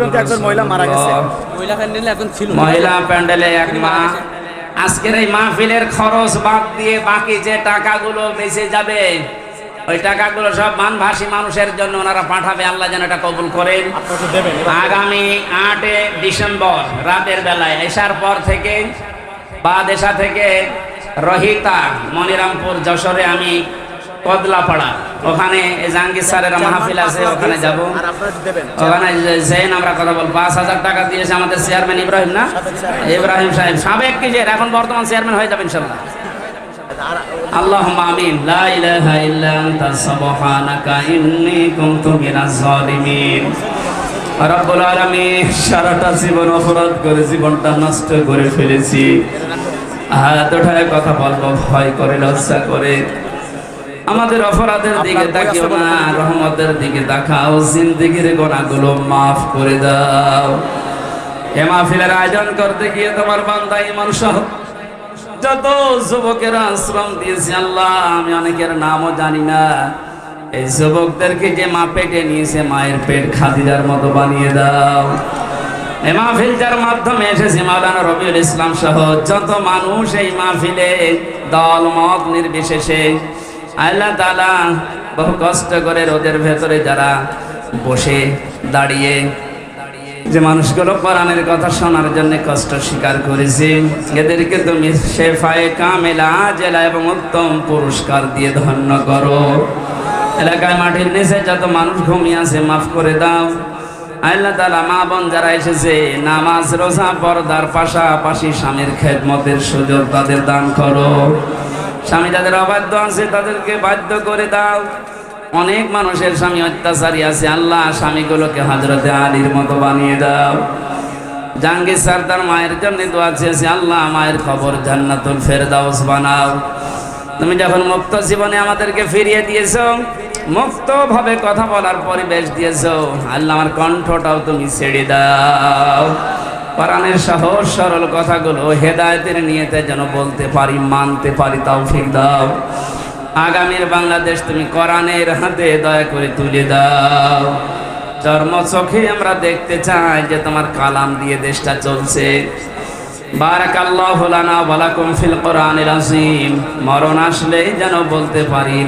পর্যন্ত একজন মহিলা মারা গেছে। মহিলা প্যান্ডেলে এখন ছিল। মহিলা প্যান্ডেলে এক মা। আজকের এই মাহফিলের খরচ বাদ দিয়ে বাকি যে টাকাগুলো বেঁচে যাবে ওই টাকাগুলো সব মানভাসী মানুষের জন্য ওনারা পাঠাবে। আল্লাহ যেন এটা কবুল করেন। আগামী আটে ডিসেম্বর রাতের বেলায় এসার পর থেকে বা দেশা থেকে রহিতা মনিরামপুর যশোরে আমি কদলাপাড়া ওখানে এই জাহাঙ্গীর স্যারের মাহফিল আছে ওখানে যাব আর আপনারা দেবেন ওখানে জেন আমরা কথা বল পাঁচ হাজার টাকা দিয়েছে আমাদের চেয়ারম্যান ইব্রাহিম না ইব্রাহিম সাহেব সাবেক কি যে এখন বর্তমান চেয়ারম্যান হয়ে যাবেন ইনশাল্লাহ আর اللهم آمين لا إله إلا أنت سبحانك إني كنت من الظالمين রব্বুল আলামিন সারাটা জীবন অপরাধ করে জীবনটা নষ্ট করে ফেলেছি হাত ওঠায় কথা বলবো ভয় করে লজ্জা করে আমাদের অপরাধের দিকে তাকিও না রহমতের দিকে তাকাও জিন্দিগির গোনাগুলো মাফ করে দাও। এ মাহফিলের আয়োজন করতে গিয়ে তোমার বান্দা ইমান সহ যত যুবকেরা আশ্রম দিয়েছে আল্লাহ আমি অনেকের নামও জানি না। এই যুবকদেরকে যে মা পেটে নিয়েছে মায়ের পেট খাদিজার মতো বানিয়ে দাও। এই মাহফিল যার মাধ্যমে এসেছে মাওলানা রবিউল ইসলাম সহ যত মানুষ এই মাহফিলে দল মত নির্বিশেষে আল্লাহ তাআলা বহু কষ্ট করে রোদের ভেতরে যারা বসে দাঁড়িয়ে যে মানুষগুলো কোরআনের কথা শোনার জন্য কষ্ট স্বীকার করেছে, এদেরকে তুমি শেফায়ে কামেলা, জেলা এবং উত্তম পুরস্কার দিয়ে ধন্য করো। এলাকায় মাটির নিচে যত মানুষ ঘুমিয়ে আছে, মাফ করে দাও। আল্লাহ তালা মা বোন যারা এসেছে, নামাজ, রোজা, পর্দার পাশাপাশি স্বামীর খেদমতের সুযোগ তাদের দান করো। স্বামী যাদের অবাধ্য আছে, তাদেরকে বাধ্য করে দাও। অনেক মানুষের স্বামী অত্যাচারী আছে। আল্লাহ স্বামীগুলোকে হজরতে আলীর মতো বানিয়ে দাও। জাহাঙ্গীর স্যার তার মায়ের জন্য দোয়া চেয়েছে, আল্লাহ মায়ের খবর জান্নাতুল ফেরদাউস বানাও। তুমি যখন মুক্ত জীবনে আমাদেরকে ফিরিয়ে দিয়েছ মুক্ত ভাবে কথা বলার পরিবেশ দিয়েছ, আল্লাহ আমার কণ্ঠটাও তুমি ছেড়ে দাও। কোরআনের সহজ সরল কথাগুলো হেদায়েতের নিয়েতে যেন বলতে পারি, মানতে পারি তাও ঠিক দাও। আগামীর বাংলাদেশ তুমি কোরআনের হাতে দয়া করে তুলে দাও। চর্ম চোখে আমরা দেখতে চাই যে তোমার কালাম দিয়ে দেশটা চলছে। বারাকাল্লাহু মরণ আসলেই যেন বলতে পারি